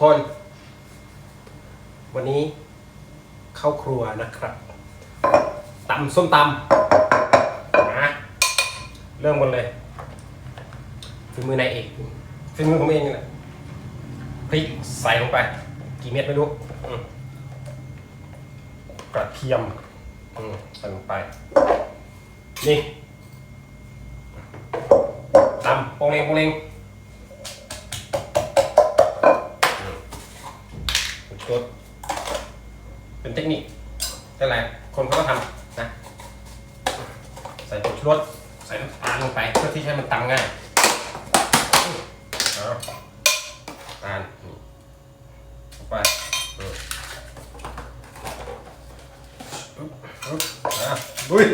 คน วันนี้เข้าครัวนะครับตำส้มตำนะเริ่มกันเลยฝีมือนายเอกฝีมือผมเองนี่แหละพริกใส่ลงไป กี่เม็ดไม่รู้กระเทียมอืมใส่ลงไป นี่ตำโปงเลงโปงเลง แต่หลายคนเขาก็ทำนะ ใส่ผงชูรสใส่น้ำตาลลงไปเพื่อที่จะให้มันตำง่ายเอาตาลนี่ลงไปอืมอึ๊บอึ๊บอะดุย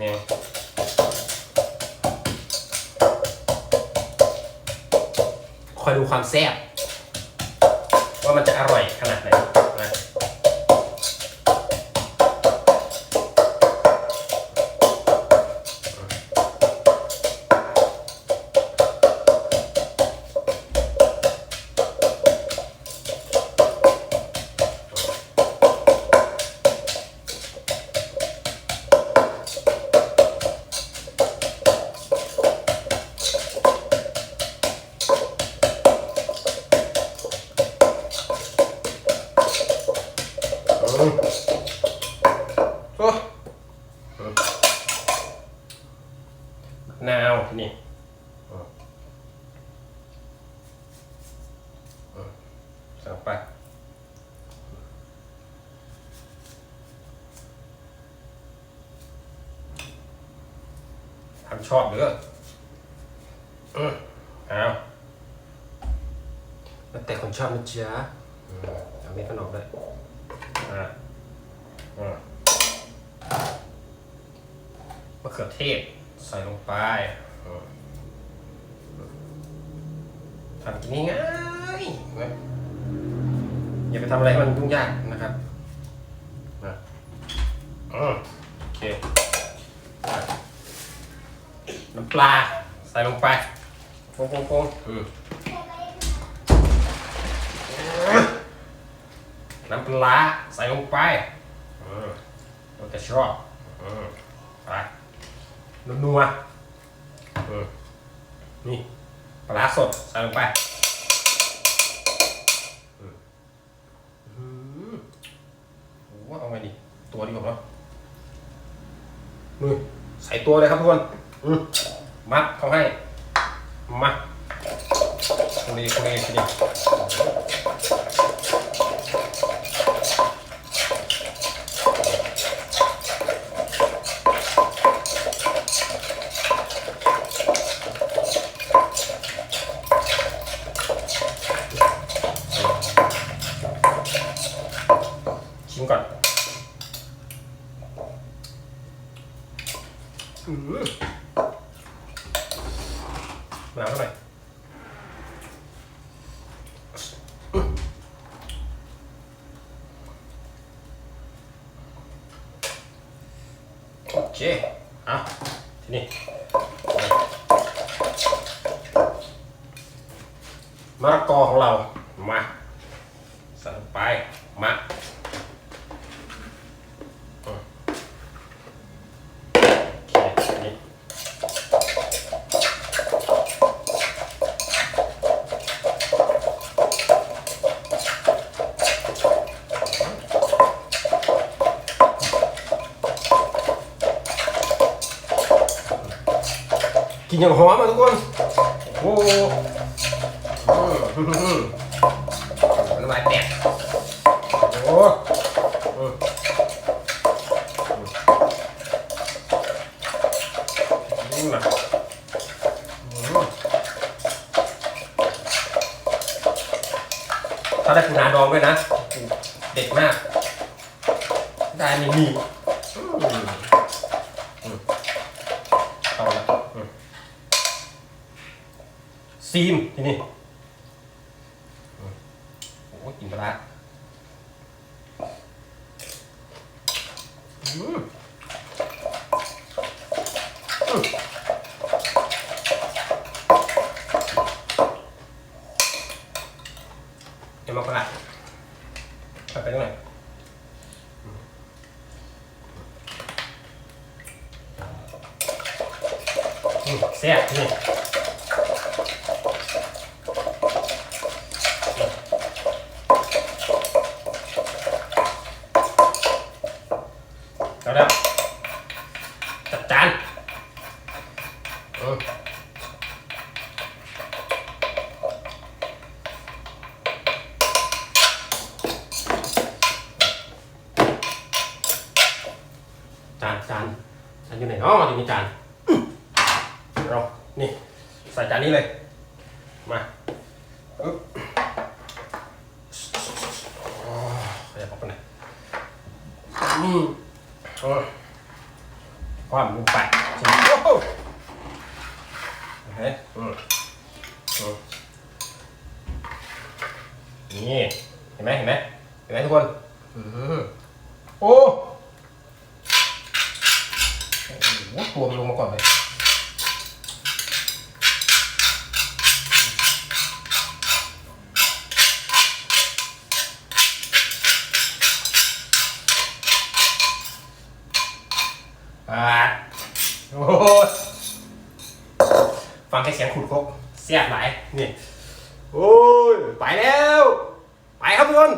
นี่ คอยดูความแซ่บ ว่ามันจะอร่อยขนาดไหน โอ้อืมมะนาวนี่อืมอืมใส่ลงไปทำชอบเด้ออืมเอาแล้วแต่คนชอบนะจ๊ะอืมเอาเม็ดขนมด้วยอ่าอื มมะเขือเทศใส่ลงไปอืมทำกินง่ายๆนะอย่าไปทำอะไรให้มันยุ่งยากนะครับนะอืมโอเคอะน้ำปลา ใส่ลงไปโป่งโป่งโป่งอืมน้ำปลา ใส่ลงไปอืม เราจะชอบอืมไปนัวอืมนี่ปลาสดใส่ลงไปอืมอืมโหเอาไงดี ตัวดีกว่าเนาะมือใส่ตัวเลยครับทุกคนอืมมัดเขาให้ มาคนนี้คนนี้คน ชิมก่อนอืมมาเท่าไหร่โอเคอะทีนี้มะละกอของเรา มาใส่ลงไป มา กินอย่างหอมอะทุกคน โอ้โหน้ำลายแตกโอ้โหอืมอืมนะอืมถ้าได้ปูนาดองด้วยนะ เด็ดมาก ได้นี่มี ซีมที่นี่โอ้กินปลาเอามมาปลาไปตรงไหนเสียนี่านจานจานอยู่ไหนเนาะอยู่ในจานเรานี่ใส่จานนี้เลยมาขยับออกไปหน่อยอืมโอ้ยความลงไปโอ้โหเฮ้ยอืมอืมนี่ เห็นไหมเห็นไหมเห็นไหมทุกคนอืมโอ้ โอ้ตัวมันลงมาก่อนเลยอ่าโอ้โหฟังแค่เสียงขุดคกเสียบหลายนี่ โอ้ย ไปแล้ว ไปครับทุกคน